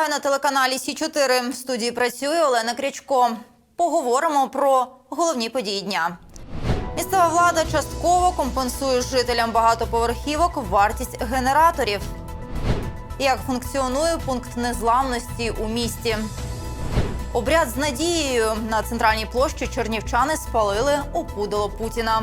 Вітаю на телеканалі Сі 4 В студії працює Олена Крячко. Поговоримо про головні події дня. Місцева влада частково компенсує жителям багатоповерхівок вартість генераторів. Як функціонує пункт незламності у місті? Обряд з надією на центральній площі чернівчани спалили опудало Путіна.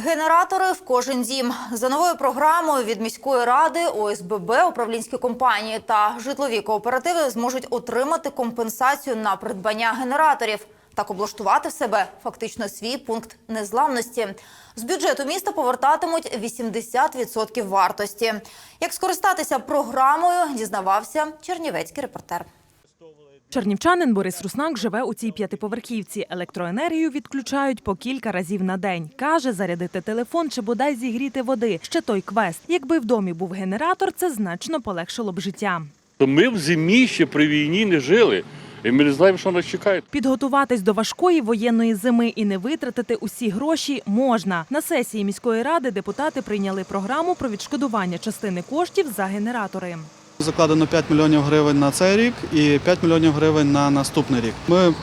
Генератори в кожен дім за новою програмою від міської ради ОСББ, управлінські компанії та житлові кооперативи зможуть отримати компенсацію на придбання генераторів. Так облаштувати в себе фактично свій пункт незламності. З бюджету міста повертатимуть 80% вартості. Як скористатися програмою, дізнавався чернівецький репортер. Чернівчанин Борис Руснак живе у цій п'ятиповерхівці. Електроенергію відключають по кілька разів на день. Каже, зарядити телефон чи бодай зігріти води. Ще той квест. Якби в домі був генератор, це значно полегшило б життя. То ми в зимі ще при війні не жили. І ми не знаємо, що нас чекає. Підготуватись до важкої воєнної зими і не витратити усі гроші можна. На сесії міської ради депутати прийняли програму про відшкодування частини коштів за генератори. Закладено 5 мільйонів гривень на цей рік і 5 мільйонів гривень на наступний рік. Ми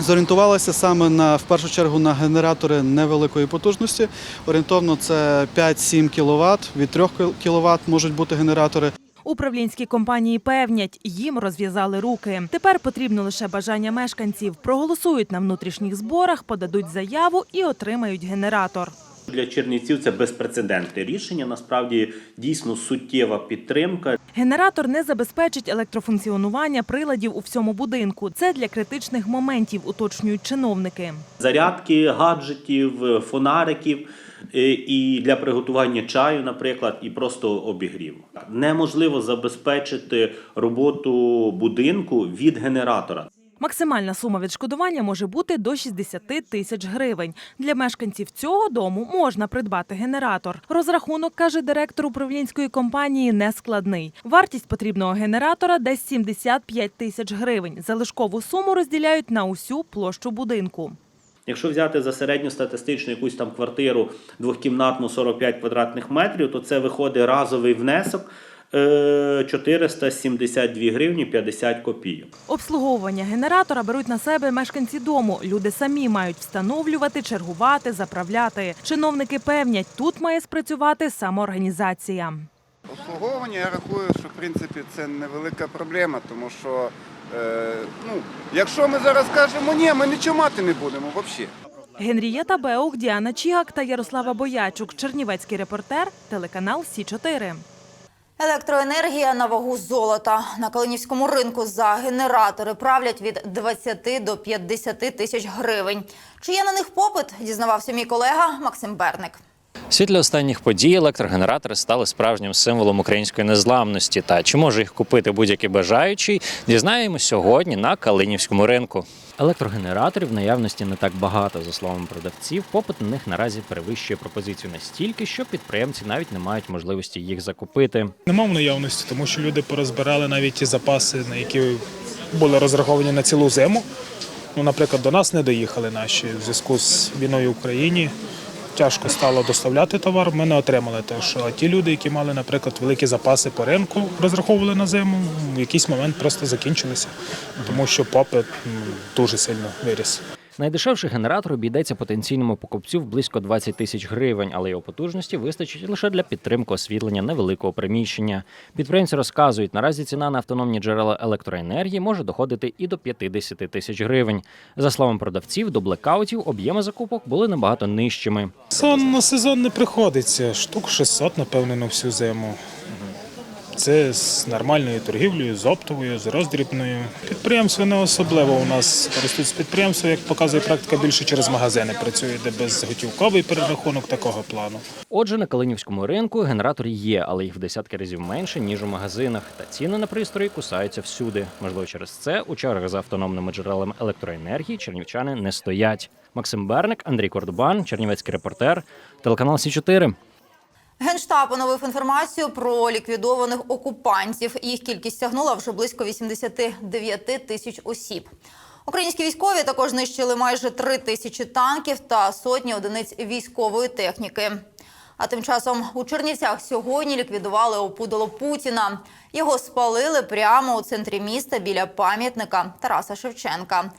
зорієнтувалися саме на в першу чергу на генератори невеликої потужності. Орієнтовно це 5-7 кВт, від 3 кВт можуть бути генератори. Управлінські компанії певнять, їм розв'язали руки. Тепер потрібно лише бажання мешканців. Проголосують на внутрішніх зборах, подадуть заяву і отримають генератор. Для Чернівців це безпрецедентне рішення. Насправді дійсно суттєва підтримка. Генератор не забезпечить електрофункціонування приладів у всьому будинку. Це для критичних моментів, уточнюють чиновники. Зарядки, гаджетів, фонариків е, і для приготування чаю, наприклад, і просто обігріву. Неможливо забезпечити роботу будинку від генератора. Максимальна сума відшкодування може бути до 60 тисяч гривень. Для мешканців цього дому можна придбати генератор. Розрахунок, каже директор управлінської компанії, нескладний. Вартість потрібного генератора десь 75 тисяч гривень. Залишкову суму розділяють на усю площу будинку. Якщо взяти за середньостатистичну якусь там квартиру двохкімнатну 45 квадратних метрів, то це виходить разовий внесок 472 гривні 50 копійок. Обслуговування генератора беруть на себе мешканці дому. Люди самі мають встановлювати, чергувати, заправляти. Чиновники певнять, тут має спрацювати самоорганізація. Обслуговування я рахую, що в принципі це невелика проблема, тому що е, ну, якщо ми зараз кажемо ні, ми нічого мати не будемо взагалі. Генрієта Беух, Діана Чігак та Ярослава Боячук. Чернівецький репортер, телеканал Сі 4 Електроенергія на вагу золота на Калинівському ринку за генератори правлять від 20 до 50 тисяч гривень. Чи є на них попит? Дізнавався мій колега Максим Берник. В світлі останніх подій електрогенератори стали справжнім символом української незламності. Та чи може їх купити будь-який бажаючий, дізнаємось сьогодні на Калинівському ринку. Електрогенераторів в наявності не так багато, за словами продавців. Попит на них наразі перевищує пропозицію настільки, що підприємці навіть не мають можливості їх закупити. Нема в наявності, тому що люди порозбирали навіть ті запаси, на які були розраховані на цілу зиму. Ну, наприклад, до нас не доїхали наші в зв'язку з війною в Україні. Тяжко стало доставляти товар, ми не отримали те, що ті люди, які мали, наприклад, великі запаси по ринку, розраховували на зиму, в якийсь момент просто закінчилися, тому що попит дуже сильно виріс. Найдешевший генератор обійдеться потенційному покупцю в близько 20 тисяч гривень, але його потужності вистачить лише для підтримки освітлення невеликого приміщення. Підприємці розказують, наразі ціна на автономні джерела електроенергії може доходити і до 50 тисяч гривень. За словами продавців, до блекаутів об'єми закупок були набагато нижчими. Сон на сезон не приходиться, штук 600, напевно, на всю зиму. Це з нормальною торгівлею, з оптовою, з роздрібною. Підприємство не особливо у нас користуються підприємство, як показує практика, більше через магазини працює, де безготівковий перерахунок такого плану. Отже, на Калинівському ринку генератори є, але їх в десятки разів менше ніж у магазинах. Та ціни на пристрої кусаються всюди. Можливо, через це у чергах за автономними джерелами електроенергії чернівчани не стоять. Максим Берник, Андрій Кордубан, Чернівецький репортер, телеканал Сі 4 Генштаб оновив інформацію про ліквідованих окупантів. Їх кількість сягнула вже близько 89 тисяч осіб. Українські військові також знищили майже три тисячі танків та сотні одиниць військової техніки. А тим часом у Чернівцях сьогодні ліквідували опудало Путіна. Його спалили прямо у центрі міста біля пам'ятника Тараса Шевченка.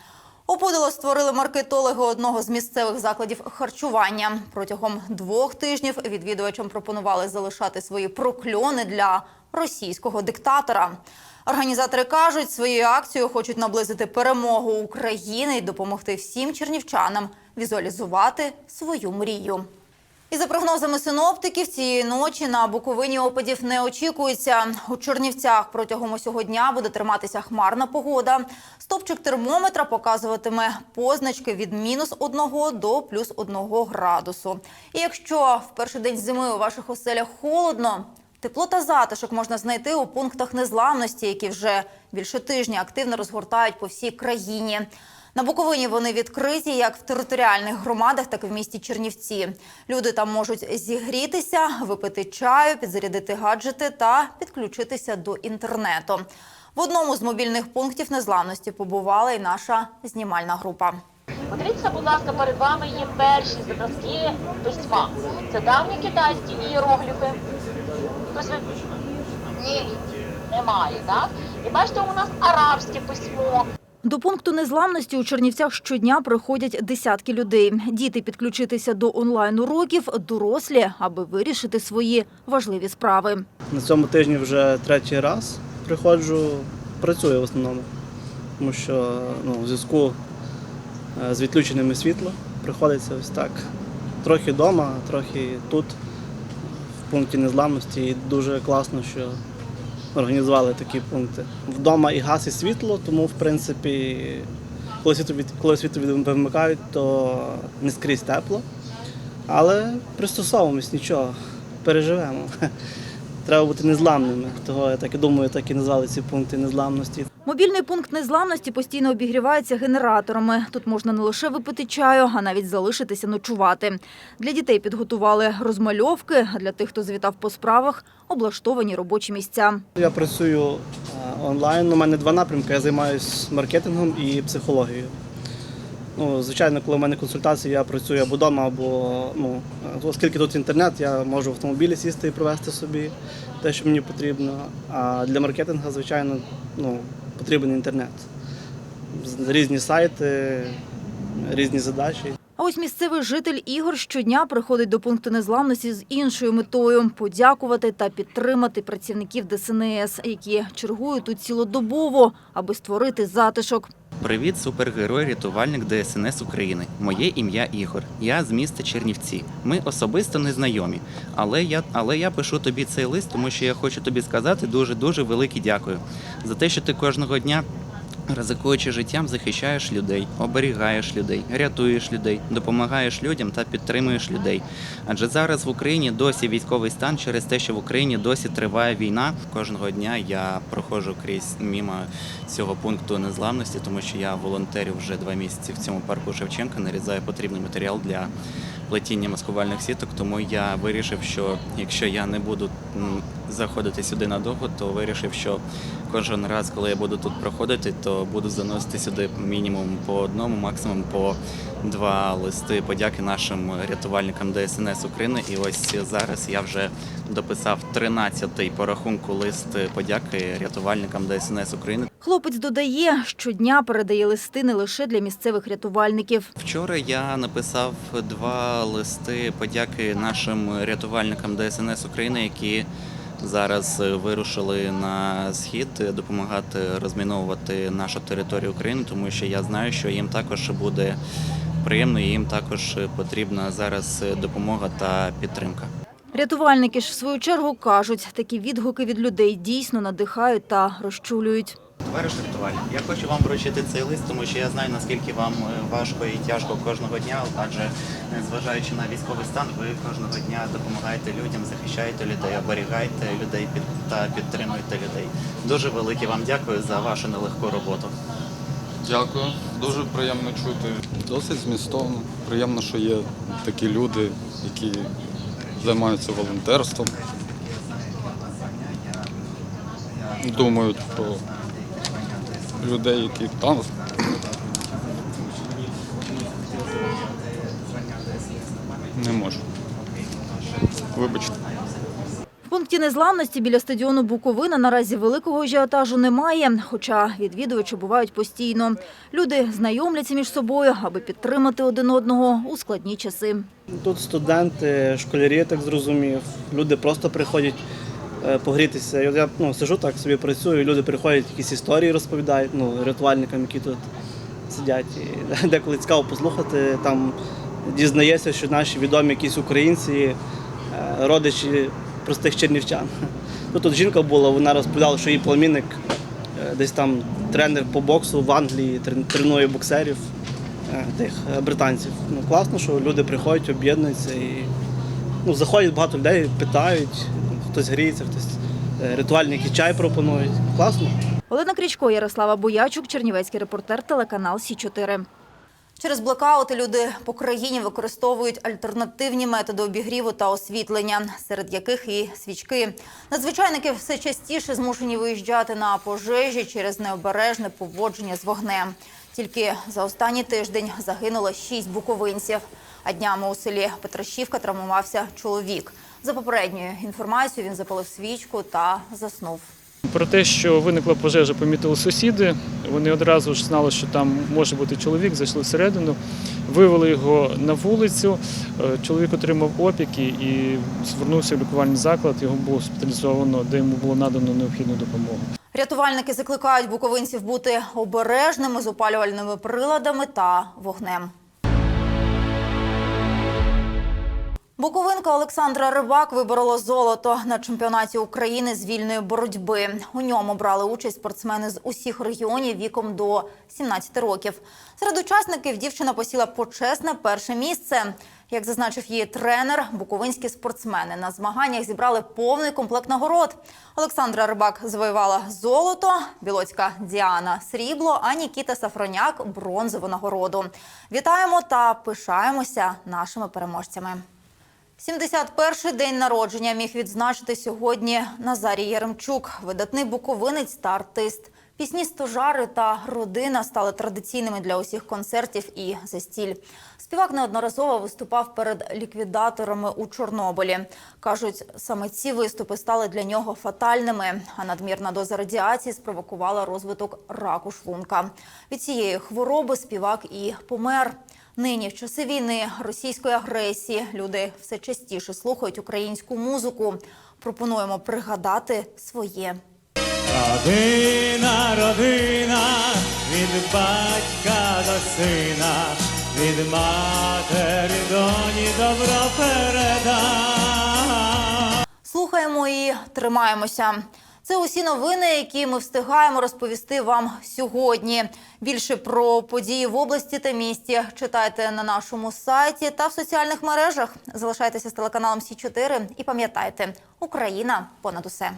Опудало створили маркетологи одного з місцевих закладів харчування. Протягом двох тижнів відвідувачам пропонували залишати свої прокльони для російського диктатора. Організатори кажуть, своєю акцією хочуть наблизити перемогу України і допомогти всім чернівчанам візуалізувати свою мрію. І за прогнозами синоптиків, цієї ночі на Буковині опадів не очікується. У Чернівцях протягом усього дня буде триматися хмарна погода. Стопчик термометра показуватиме позначки від мінус 1 до плюс 1 градусу. І якщо в перший день зими у ваших оселях холодно, тепло та затишок можна знайти у пунктах незламності, які вже більше тижня активно розгортають по всій країні. На Буковині вони відкриті як в територіальних громадах, так і в місті Чернівці. Люди там можуть зігрітися, випити чаю, підзарядити гаджети та підключитися до інтернету. В одному з мобільних пунктів незламності побувала і наша знімальна група. Подивіться, будь ласка, перед вами є перші зразки письма. Це давні китайські ієрогліфи. Хтось ви... Ні, немає, так? І бачите, у нас арабське письмо. До пункту незламності у Чернівцях щодня приходять десятки людей. Діти підключитися до онлайн-уроків, дорослі, аби вирішити свої важливі справи. На цьому тижні вже третій раз приходжу, працюю в основному, тому що ну, в зв'язку е, з відключеннями світла приходиться ось так. Трохи вдома, трохи тут, в пункті незламності. І дуже класно, що організували такі пункти. Вдома і газ, і світло, тому в принципі, коли світло, від, коли світло вимикають, то не скрізь тепло. Але пристосовуємось, нічого, переживемо. Треба бути незламними. Того я так і думаю, так і назвали ці пункти незламності. Мобільний пункт незламності постійно обігрівається генераторами. Тут можна не лише випити чаю, а навіть залишитися ночувати. Для дітей підготували розмальовки, а для тих, хто звітав по справах, облаштовані робочі місця. Я працюю е, онлайн. У мене два напрямки. Я займаюся маркетингом і психологією. Ну, звичайно, коли в мене консультації, я працюю або вдома, або ну, оскільки тут інтернет, я можу в автомобілі сісти і провести собі те, що мені потрібно. А для маркетингу, звичайно, ну, потрібен інтернет. Різні сайти, різні задачі. А ось місцевий житель Ігор щодня приходить до пункту незламності з іншою метою – подякувати та підтримати працівників ДСНС, які чергують тут цілодобово, аби створити затишок. Привіт, супергерой, рятувальник ДСНС України. Моє ім'я Ігор. Я з міста Чернівці. Ми особисто не знайомі. Але я, але я пишу тобі цей лист, тому що я хочу тобі сказати дуже дуже велике дякую за те, що ти кожного дня. Ризикуючи життям, захищаєш людей, оберігаєш людей, рятуєш людей, допомагаєш людям та підтримуєш людей. Адже зараз в Україні досі військовий стан через те, що в Україні досі триває війна. Кожного дня я проходжу крізь мімо цього пункту незламності, тому що я волонтерю вже два місяці в цьому парку Шевченка, нарізаю потрібний матеріал для плетіння маскувальних сіток. Тому я вирішив, що якщо я не буду заходити сюди надовго, то вирішив, що кожен раз, коли я буду тут проходити, то буду заносити сюди мінімум по одному, максимум по два листи подяки нашим рятувальникам ДСНС України. І ось зараз я вже дописав 13-й по рахунку лист подяки рятувальникам ДСНС України. Хлопець додає, щодня передає листи не лише для місцевих рятувальників. Вчора я написав два листи подяки нашим рятувальникам ДСНС України, які зараз е, вирушили на схід допомагати розміновувати нашу територію України, тому що я знаю, що їм також буде приємно, і їм також потрібна зараз е, допомога та підтримка. Рятувальники ж в свою чергу кажуть, такі відгуки від людей дійсно надихають та розчулюють. Товариш я хочу вам вручити цей лист, тому що я знаю, наскільки вам е, важко і тяжко кожного дня, адже незважаючи на військовий стан, ви кожного дня допомагаєте людям, захищаєте людей, оберігаєте людей під- та підтримуєте людей. Дуже велике вам дякую за вашу нелегку роботу. Дякую, дуже приємно чути. Досить змістовно. Приємно, що є такі люди, які займаються волонтерством. Думають про людей, які там. Не можу. вибачте. В пункті незламності біля стадіону Буковина наразі великого ажіотажу немає, хоча відвідувачі бувають постійно. Люди знайомляться між собою, аби підтримати один одного у складні часи. Тут студенти, школярі, я так зрозумів. Люди просто приходять погрітися. Я ну, сижу так собі працюю, люди приходять, якісь історії розповідають, ну, рятувальникам, які тут сидять. І деколи цікаво послухати. Там дізнаєшся, що наші відомі якісь українці, е, родичі простих чернівчан. Ну, тут жінка була, вона розповідала, що її племінник е, десь там тренер по боксу в Англії, тренує боксерів е, тих е, британців. Ну класно, що люди приходять, об'єднуються і ну, заходять багато людей, питають, хтось гріється, хтось е, ритуальний чай пропонують. Класно. Олена Крічко, Ярослава Боячук, Чернівецький репортер, телеканал Сі 4 Через блокаути люди по країні використовують альтернативні методи обігріву та освітлення, серед яких і свічки. Надзвичайники все частіше змушені виїжджати на пожежі через необережне поводження з вогнем. Тільки за останній тиждень загинуло шість буковинців. А днями у селі Петрашівка травмувався чоловік. За попередньою інформацією, він запалив свічку та заснув. Про те, що виникла пожежа, помітили сусіди. Вони одразу ж знали, що там може бути чоловік, зайшли всередину, вивели його на вулицю. Е, Чоловік отримав опіки і звернувся в лікувальний заклад. Його було госпіталізовано, де йому було надано необхідну допомогу. Рятувальники закликають буковинців бути обережними з опалювальними приладами та вогнем. Буковинка Олександра Рибак виборола золото на чемпіонаті України з вільної боротьби. У ньому брали участь спортсмени з усіх регіонів віком до 17 років. Серед учасників дівчина посіла почесне перше місце. Як зазначив її тренер, буковинські спортсмени на змаганнях зібрали повний комплект нагород. Олександра Рибак завоювала золото, білоцька Діана срібло, а Нікіта Сафроняк бронзову нагороду. Вітаємо та пишаємося нашими переможцями. 71-й день народження міг відзначити сьогодні Назарій Яремчук, видатний буковинець та артист. Пісні «Стожари» та родина стали традиційними для усіх концертів і застіль. Співак неодноразово виступав перед ліквідаторами у Чорнобилі. Кажуть, саме ці виступи стали для нього фатальними, а надмірна доза радіації спровокувала розвиток раку шлунка. Від цієї хвороби співак і помер. Нині, в часи війни, російської агресії, люди все частіше слухають українську музику. Пропонуємо пригадати своє. Родина, родина, від батька до сина, від матері доні добро переда. Слухаємо і тримаємося. Це усі новини, які ми встигаємо розповісти вам сьогодні. Більше про події в області та місті читайте на нашому сайті та в соціальних мережах. Залишайтеся з телеканалом Сі 4 і пам'ятайте, Україна понад усе.